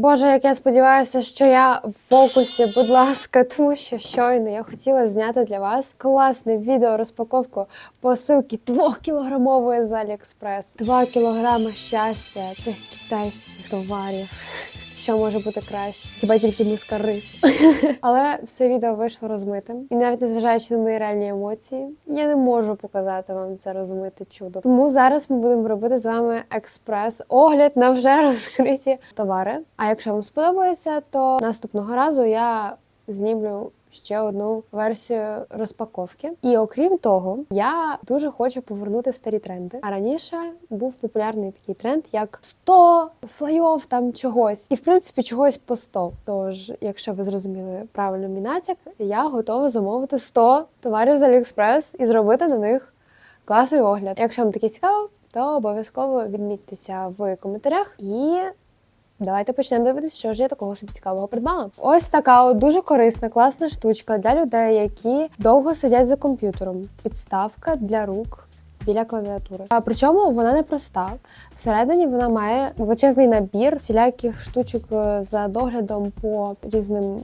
Боже, як я сподіваюся, що я в фокусі, будь ласка, тому що щойно я хотіла зняти для вас класне відео розпаковку посилки 2-кілограмової з Аліекспрес. 2 кілограми щастя цих китайських товарів. Що може бути краще? Хіба тільки миска рис. Але все відео вийшло розмитим. І навіть незважаючи на мої реальні емоції, я не можу показати вам це розмите чудо. Тому зараз ми будемо робити з вами експрес-огляд на вже розкриті товари. А якщо вам сподобається, то наступного разу я знімлю. Ще одну версію розпаковки, і окрім того, я дуже хочу повернути старі тренди. А раніше був популярний такий тренд, як 100 слайов там чогось, і в принципі чогось по 100. Тож, якщо ви зрозуміли правильно мій натяк, я готова замовити 100 товарів з Аліекспрес і зробити на них класний огляд. Якщо вам таке цікаво, то обов'язково відмітьтеся в коментарях і. Давайте почнемо дивитися, що ж я такого собі цікавого придбала. Ось така от дуже корисна, класна штучка для людей, які довго сидять за комп'ютером. Підставка для рук. Біля клавіатури. А причому вона не проста. Всередині вона має величезний набір всіляких штучок е, за доглядом по різним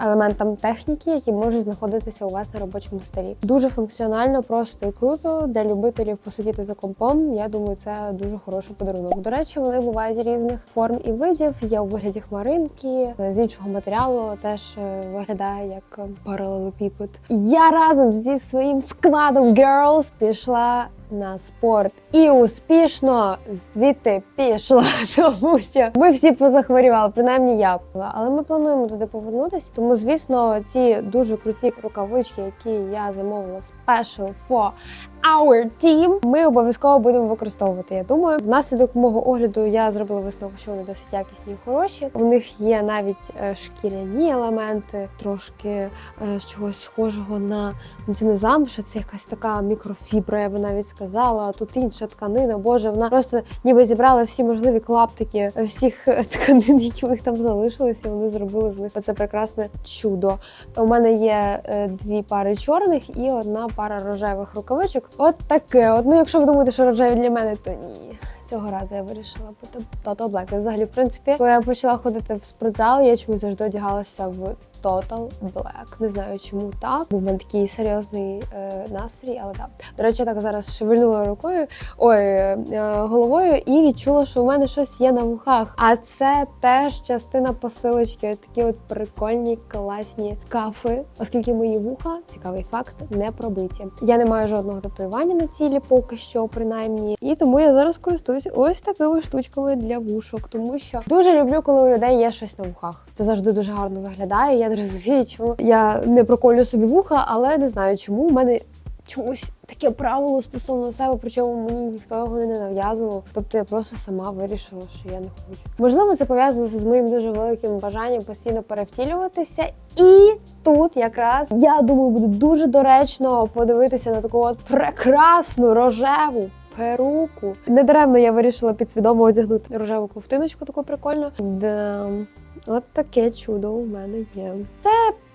елементам техніки, які можуть знаходитися у вас на робочому столі. Дуже функціонально, просто і круто. Для любителів посидіти за компом. Я думаю, це дуже хороший подарунок. До речі, вони бувають різних форм і видів. Є у вигляді хмаринки з іншого матеріалу, але теж е, виглядає як е, паралелепіпед. Я разом зі своїм складом Girls пішла на спорт і успішно звідти пішла, тому що ми всі позахворювали, принаймні я була. Але ми плануємо туди повернутися. Тому, звісно, ці дуже круті рукавички, які я замовила special for our team, ми обов'язково будемо використовувати. Я думаю, внаслідок мого огляду я зробила висновок, що вони досить якісні і хороші. У них є навіть е, шкіряні елементи, трошки е, чогось схожого на ну, не замша, це якась така мікрофібра, я би навіть сказала. Тут інша тканина. Боже, вона просто ніби зібрала всі можливі клаптики всіх е, тканин, які у них там залишилися. Вони зробили з них це прекрасне чудо. У мене є дві пари чорних і одна пара рожевих рукавичок. От таке. От, ну, якщо ви думаєте, що рожеві для мене, то ні. Цього разу я вирішила бути Total Black. І взагалі, в принципі, коли я почала ходити в спортзал, я чомусь завжди одягалася в Total Black. Не знаю, чому так. Був мене такий серйозний е, настрій, але так. До речі, я так зараз шевельнула рукою, ой, е, головою і відчула, що у мене щось є на вухах. А це теж частина посилочки. Такі от прикольні, класні кафи, оскільки мої вуха, цікавий факт, не пробиті. Я не маю жодного татуювання на цілі, поки що, принаймні. І тому я зараз користуюсь ось такими штучками для вушок, тому що дуже люблю, коли у людей є щось на вухах. Це завжди дуже гарно виглядає. Я не розумію, чому я не проколю собі вуха, але не знаю, чому у мене. Чомусь таке правило стосовно себе, причому мені ніхто його не нав'язував. Тобто я просто сама вирішила, що я не хочу. Можливо, це пов'язано з моїм дуже великим бажанням постійно перевтілюватися. І тут якраз я думаю, буде дуже доречно подивитися на таку от прекрасну рожеву. Перуку. Недаремно я вирішила підсвідомо одягнути рожеву ковтиночку таку прикольну. Да. От таке чудо у мене є. Це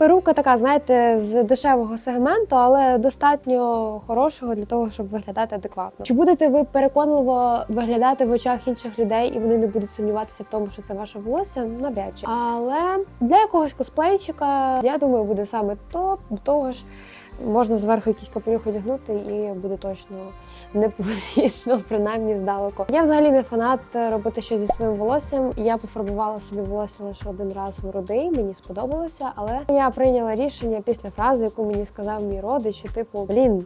перука така, знаєте, з дешевого сегменту, але достатньо хорошого для того, щоб виглядати адекватно. Чи будете ви переконливо виглядати в очах інших людей, і вони не будуть сумніватися в тому, що це ваше волосся? Навряд чи. Але для якогось косплейчика, я думаю, буде саме топ. До того ж, можна зверху якийсь капелюх одягнути, і буде точно непомітно, принаймні здалеку. Я взагалі не фанат робити щось зі своїм волоссям. Я пофарбувала собі волосся лише один раз в роди, мені сподобалося, але я прийняла рішення після фрази, яку мені сказав мій родич, що типу, блін,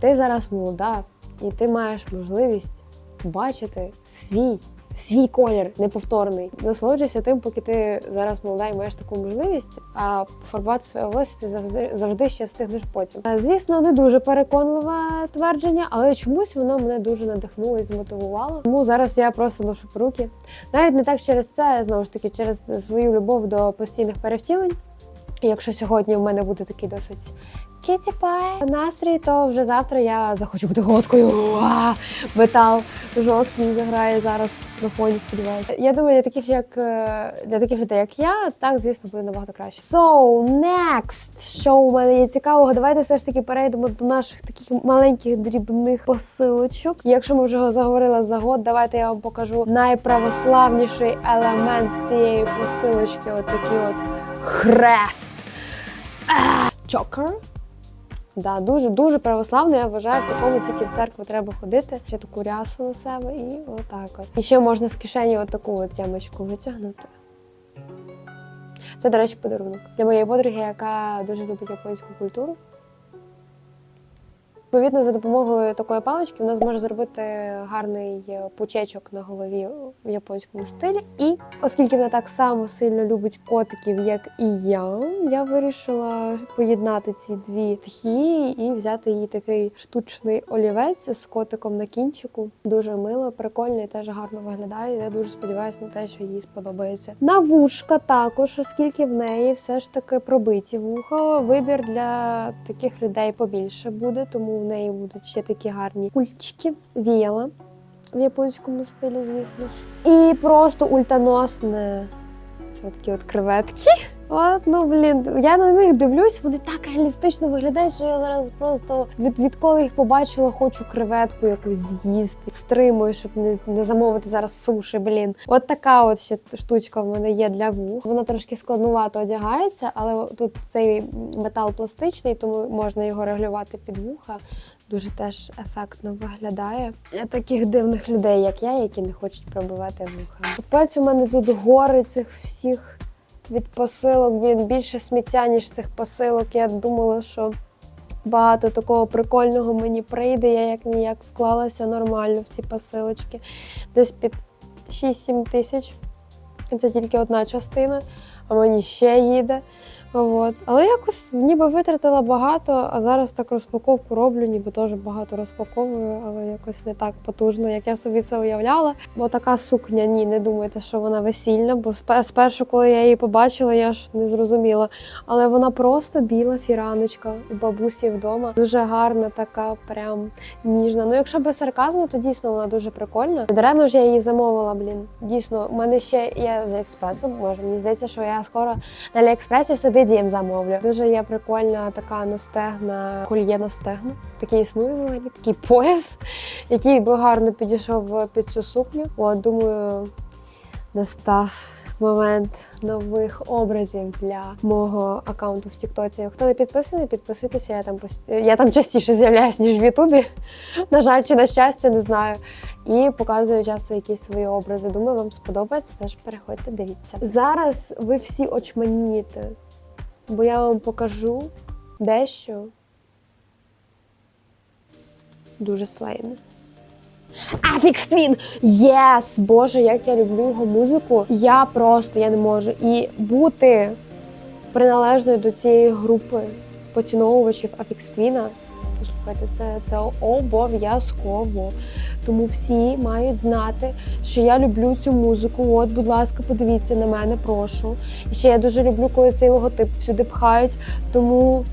ти зараз молода, і ти маєш можливість бачити свій. Свій колір неповторний. Насолоджуйся тим, поки ти зараз молода і маєш таку можливість, а фарбувати своє волосся ти завжди завжди ще встигнеш потім. Е, Звісно, не дуже переконливе твердження, але чомусь воно мене дуже надихнуло і змотивувало. Тому зараз я просто ношу поруки. Навіть не так через це, знову ж таки, через свою любов до постійних перевтілень. Якщо сьогодні в мене буде такий досить Кіті пай. Настрій, то вже завтра я захочу бути готкою. Метал жорсткий заграє зараз на фоні, сподіваюся. Я думаю, для таких, як е, для таких людей, як я, так звісно буде набагато краще. So, next, що у мене є цікавого, давайте все ж таки перейдемо до наших таких маленьких дрібних посилочок. Якщо ми вже заговорили за год, давайте я вам покажу найправославніший елемент з цієї посилочки. От от хрест. Чокер. Да, дуже дуже православно. Я вважаю, в такому тільки в церкву треба ходити. Ще таку рясу на себе і отак от. І ще можна з кишені отаку от ямочку витягнути. Це, до речі, подарунок для моєї подруги, яка дуже любить японську культуру. Відповідно, за допомогою такої палички вона зможе зробити гарний е, пучечок на голові в японському стилі. І оскільки вона так само сильно любить котиків, як і я, я вирішила поєднати ці дві стихії і взяти їй такий штучний олівець з котиком на кінчику. Дуже мило, прикольно і теж гарно виглядає. Я дуже сподіваюся на те, що їй сподобається. На вушка також, оскільки в неї все ж таки пробиті вуха. Вибір для таких людей побільше буде, тому в неї будуть ще такі гарні кульчики, віяла в японському стилі, звісно ж. І просто ультаносне. Це такі от креветки. От, ну блін, я на них дивлюсь, вони так реалістично виглядають, що я зараз просто від, відколи їх побачила, хочу креветку якусь з'їсти. Стримую, щоб не, не замовити зараз суші. Блін, от така от ще штучка в мене є для вух. Вона трошки складнувато одягається, але тут цей метал пластичний, тому можна його регулювати під вуха. Дуже теж ефектно виглядає. Для таких дивних людей, як я, які не хочуть пробивати вуха. Капець у мене тут гори цих всіх від посилок. Блін, більше сміття, ніж цих посилок. Я думала, що багато такого прикольного мені прийде. Я як ніяк вклалася нормально в ці посилочки. Десь під 6-7 тисяч. Це тільки одна частина, а мені ще їде. От. Але якось ніби витратила багато, а зараз так розпаковку роблю, ніби теж багато розпаковую, але якось не так потужно, як я собі це уявляла. Бо така сукня, ні, не думайте, що вона весільна, бо спершу, коли я її побачила, я ж не зрозуміла. Але вона просто біла фіраночка у бабусі вдома. Дуже гарна, така прям ніжна. Ну, якщо без сарказму, то дійсно вона дуже прикольна. Даремно ж я її замовила, блін. Дійсно, у мене ще є з Аліекспресу. Може, мені здається, що я скоро на Аліекспресі собі дім замовлю. Дуже є прикольна така на стегна, кольє на стегна. Такий існує взагалі, такий пояс, який би гарно підійшов під цю сукню. От, думаю, настав момент нових образів для мого аккаунту в Тіктоці. Хто не підписаний, підписуйтеся. Я там пос- я там частіше з'являюсь, ніж в Ютубі. На жаль, чи на щастя, не знаю. І показую часто якісь свої образи. Думаю, вам сподобається. Тож переходьте, дивіться. Зараз ви всі очманієте, бо я вам покажу дещо дуже слейне. Афікс Твін! Єс! Боже, як я люблю його музику. Я просто я не можу. І бути приналежною до цієї групи поціновувачів Афікс Твіна. Послухайте, це, це обов'язково. Тому всі мають знати, що я люблю цю музику. От, будь ласка, подивіться на мене, прошу. І ще я дуже люблю, коли цей логотип сюди пхають. Тому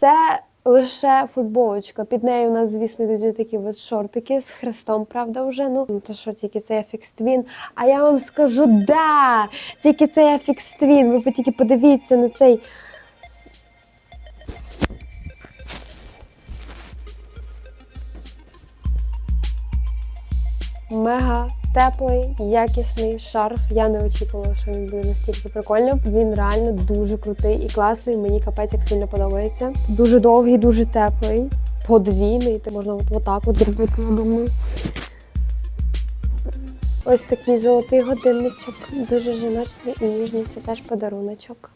це лише футболочка. Під нею у нас, звісно, йдуть такі от шортики з хрестом, правда, вже. Ну, то що, тільки це Твін. А я вам скажу, да! Тільки це Твін. Ви тільки подивіться на цей. Мега теплий, якісний шарф. Я не очікувала, що він буде настільки прикольним. Він реально дуже крутий і класний. Мені капець як сильно подобається. Дуже довгий, дуже теплий, подвійний. Ти можна от отак от зробити, я думаю. Ось такий золотий годинничок. Дуже жіночний і ніжний. Це теж подаруночок.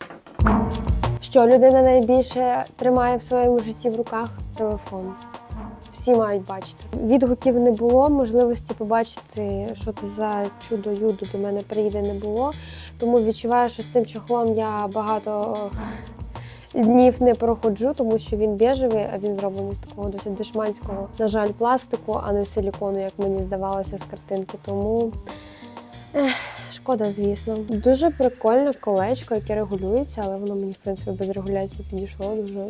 Що людина найбільше тримає в своєму житті в руках? Телефон. Всі мають бачити. Відгуків не було, можливості побачити, що це за чудо юдо до мене приїде, не було. Тому відчуваю, що з цим чохлом я багато днів не проходжу, тому що він біжевий, а він зроблений з такого досить дешманського, на жаль, пластику, а не силікону, як мені здавалося з картинки. Тому ех, Шкода, звісно. Дуже прикольне колечко, яке регулюється, але воно мені, в принципі, без регуляції підійшло дуже.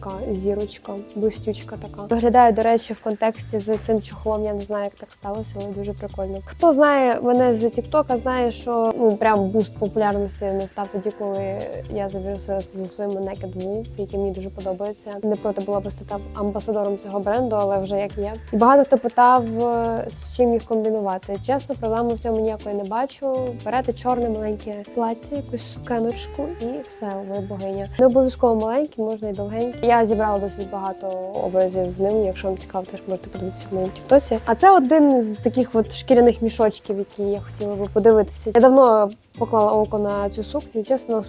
Така зірочка, блистючка така. Виглядає, до речі, в контексті з цим чохлом. Я не знаю, як так сталося, але дуже прикольно. Хто знає мене з Тіктока, знає, що ну прям буст популярності настав тоді, коли я завірусилася зі своїм Naked Wolf, який мені дуже подобається. Не проти була би стати амбасадором цього бренду, але вже як є. І багато хто питав, е, з чим їх комбінувати. Чесно, проблеми в цьому ніякої не бачу. Берете чорне маленьке плаття, якусь сукеночку, і все, ви богиня. Не обов'язково маленькі, можна і довгенькі. Я зібрала досить багато образів з ним. Якщо вам цікаво, теж можете подивитися в моєму тіктосі. А це один з таких от шкіряних мішочків, які я хотіла би подивитися. Я давно поклала око на цю сукню. Чесно,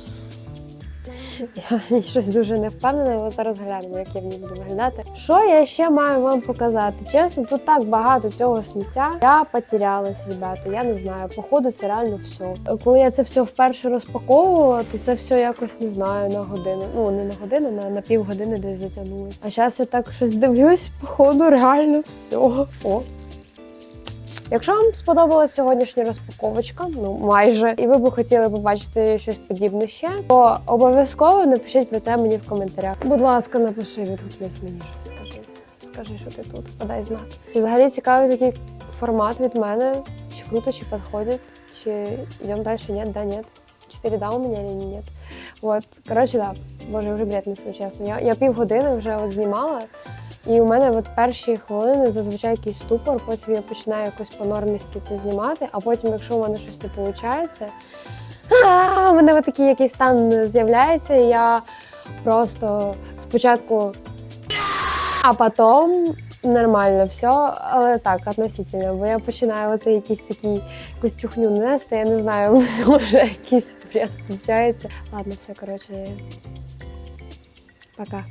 я щось дуже не впевнена, але зараз глянемо, як я в ній буду виглядати. Що я ще маю вам показати? Чесно, тут так багато цього сміття. Я потерялась, ребята. Я не знаю. Походу, це реально все. Коли я це все вперше розпаковувала, то це все якось не знаю на годину. Ну не на годину, на, на півгодини десь затягнулося. А зараз я так щось дивлюсь, походу, реально все. О, Якщо вам сподобалась сьогоднішня розпаковочка, ну майже, і ви б хотіли побачити щось подібне ще, то обов'язково напишіть про це мені в коментарях. Будь ласка, напиши, відгукнись мені щось скажи. Скажи, що ти тут, подай знак. Взагалі цікавий такий формат від мене? Чи круто, чи підходить, чи йдемо далі? Ні, да, ні. Чотири да у мене или ні? Вот, коротше, да. Боже, вже бред несу, чесно. Я, я півгодини вже от знімала. І у мене от перші хвилини зазвичай якийсь ступор, потім я починаю якось по нормісті це знімати, а потім, якщо у мене щось не виходить, у мене от такий якийсь стан з'являється, і я просто спочатку, а потім нормально все, але так, относительно, бо я починаю оце якийсь такий якусь чухню нести, я не знаю, може якийсь бред включається. Ладно, все, коротше, пока.